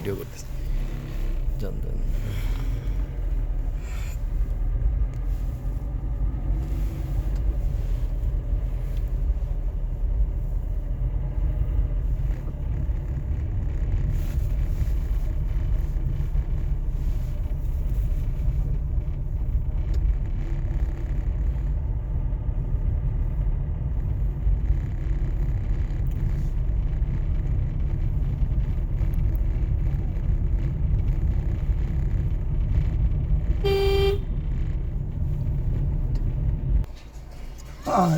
両方ですじゃんじゃん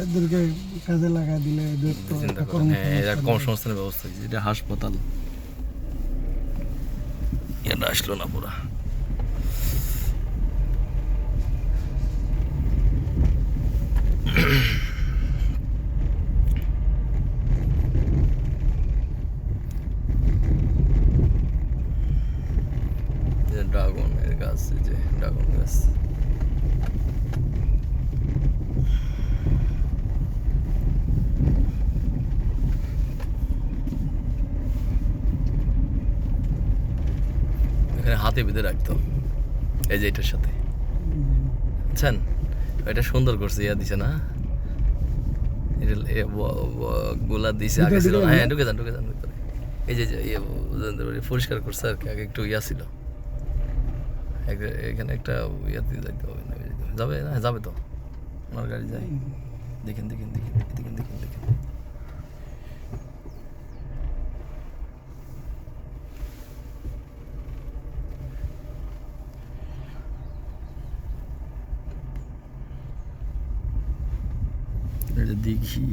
এদেরকে কাজে লাগা দিলে এদের তো চিন্তা করেন হ্যাঁ কর্মসংস্থানের ব্যবস্থা হয়েছে এটা হাসপাতাল। এটা আসলো না পুরা। ড্রাগনের গাছ যে ড্রাগন গাছ। হাতে বেঁধে রাখতো। এই যে এটার সাথে। বুঝছেন? এটা সুন্দর করছে ইয়া দিছে না? এটা গোলা দিছে আগে ছিল হ্যাঁ ঢুকে যান ঢুকে যান ভিতরে। এই যে ইয়ে পরিষ্কার করছে আর কি আগে একটু ইয়া ছিল। এখানে একটা ইয়াতে যাইতে হবে না যাবে না? যাবে তো। ওনার গাড়ি যায়। দেখেন দেখেন দেখেন দেখেন দেখেন দেখেন। এটা দেখি।